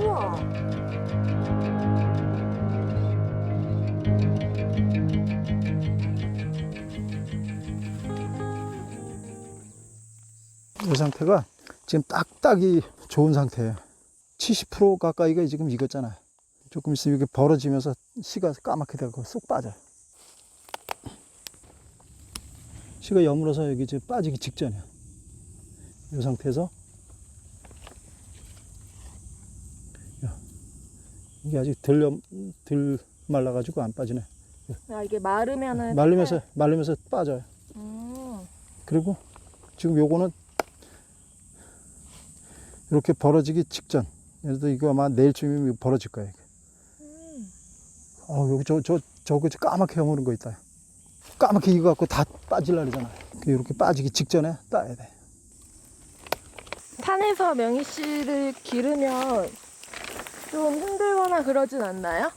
우와. 이 상태가 지금 딱딱이 좋은 상태예요. 70% 가까이가 지금 익었잖아요. 조금 있으면 이게 벌어지면서 씨가 까맣게 되고 쏙 빠져요. 씨가 여물어서 여기 지금 빠지기 직전이에요. 이 상태에서 이게 아직 덜, 염- 덜 말라가지고 안 빠지네. 아 이게 마르면은 말리면서 말리면서 빠져요. 음. 그리고 지금 요거는 이렇게 벌어지기 직전. 예를 들어 이거 아마 내일쯤이면 벌어질 거예요. 음. 어, 여기 저, 저, 저거 까맣게 여무는 거 있다. 까맣게 익어갖고 다 빠질라리잖아요. 이렇게 빠지기 직전에 따야 돼. 산에서 명희 씨를 기르면 좀 힘들거나 그러진 않나요?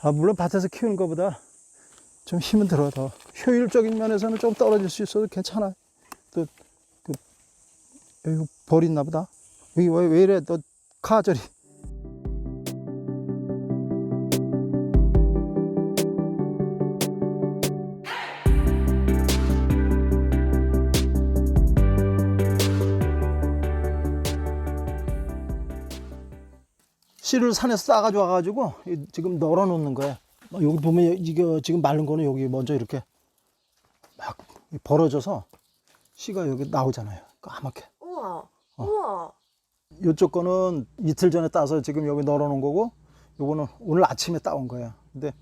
아, 물론 밭에서 키우는 것보다 좀 힘은 들어, 더. 효율적인 면에서는 좀 떨어질 수 있어도 괜찮아. 또, 그, 여기 벌 있나 보다. 여기 왜, 왜 이래, 너 카저리. 씨를 산에서 싸가지고 와가지고 이- 지금 널어 놓는 거야. 어, 여기 보면 이게 지금 마른 거는 여기 먼저 이렇게 막 벌어져서 씨가 여기 나오잖아요. 까맣게. 우와. 어. 우와. 이쪽 거는 이틀 전에 따서 지금 여기 널어 놓은 거고 요거는 오늘 아침에 따온 거야. 근데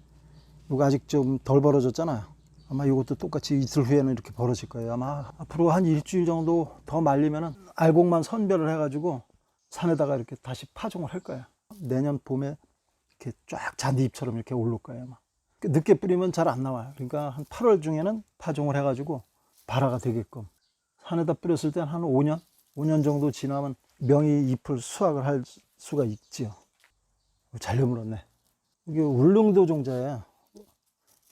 요거 아직 좀 덜 벌어졌잖아요. 아마 이것도 똑같이 이틀 후에는 이렇게 벌어질 거예요. 아마 앞으로 한 일주일 정도 더 말리면은 알곡만 선별을 해가지고 산에다가 이렇게 다시 파종을 할 거야. 내년 봄에 이렇게 쫙 잔디잎처럼 이렇게 오를 거예요. 아마. 늦게 뿌리면 잘 안 나와요. 그러니까 한 8월 중에는 파종을 해가지고 발화가 되게끔 산에다 뿌렸을 땐한 5년, 5년 정도 지나면 명이 잎을 수확을 할 수가 있지요. 잘 여물었네. 이게 울릉도 종자예요.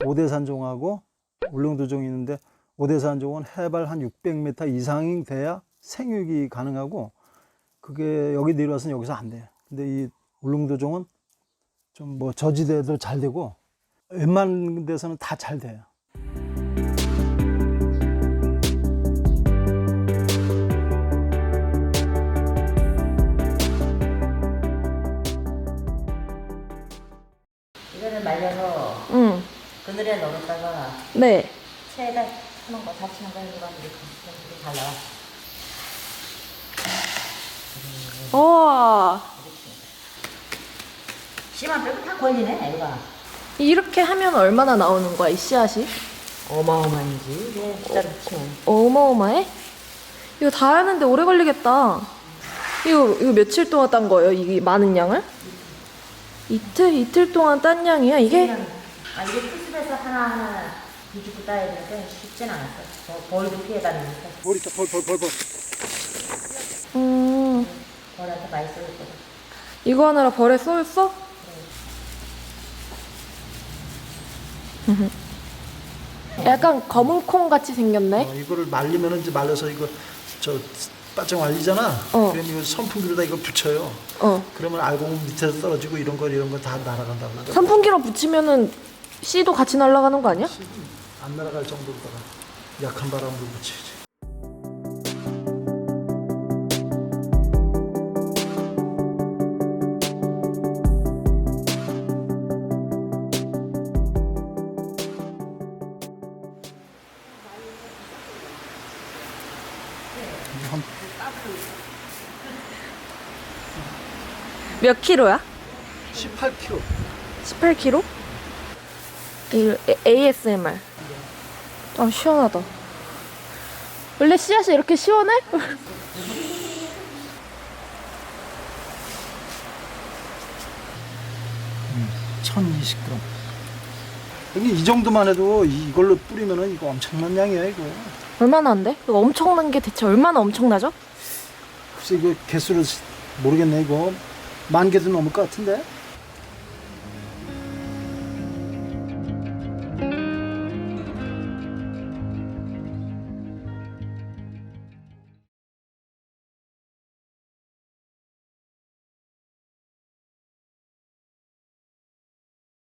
오대산종하고 울릉도 종이 있는데 오대산종은 해발 한 600m 이상이 돼야 생육이 가능하고 그게 여기 내려와서는 여기서 안 돼요. 근데 이 울릉도 종은 좀 뭐 저지대도 잘 되고 웬만한 데서는 다 잘 돼요. 이거를 말려서 응. 그늘에 넣었다가 네. 체에다 하는 거, 다치는 거 이렇게 이렇게 달라. 우와. 씨만 빼고 다 걸리네, 이거. 이렇게 하면 얼마나 나오는 거야, 이 씨앗이? 어마어마한지, 진짜 치면. 어마어마해? 이거 다 하는데 오래 걸리겠다. 이거, 이거 며칠 동안 딴 거예요? 이 많은 양을? 이틀? 이틀 동안 딴 양이야, 이게? 아, 이게 풀숲에서 하나하나 뒤집고 따야 되는데 쉽진 않았어. 저 벌도 피해 다니면서 머리 벌벌 벌 벌. 음, 벌한테 많이 쏠거든. 이거 하느라 벌에 쏠었어? 약간 검은 콩 같이 생겼네. 어, 이거를 말리면은 이제 말려서 이거 저 바짝 말리잖아. 어. 그러면 이거 선풍기로다 이거 붙여요. 어. 그러면 알곡 밑에서 떨어지고 이런 거 이런 거 다 날아간다고. 그러더라고. 선풍기로 붙이면은 씨도 같이 날아가는 거 아니야? 안 날아갈 정도로다가 약한 바람으로 붙이지. 몇 킬로야? 18kg. 18kg? 이 ASMR. 아 시원하다. 원래 씨앗이 이렇게 시원해? 1020g. 여기 이 정도만 해도 이걸로 뿌리면은 이거 엄청난 양이야 이거. 얼마나 안 돼? 이거 엄청난 게 대체 얼마나 엄청나죠? 글쎄 이거 개수를 모르겠네 이거 만 개도 넘을 것 같은데.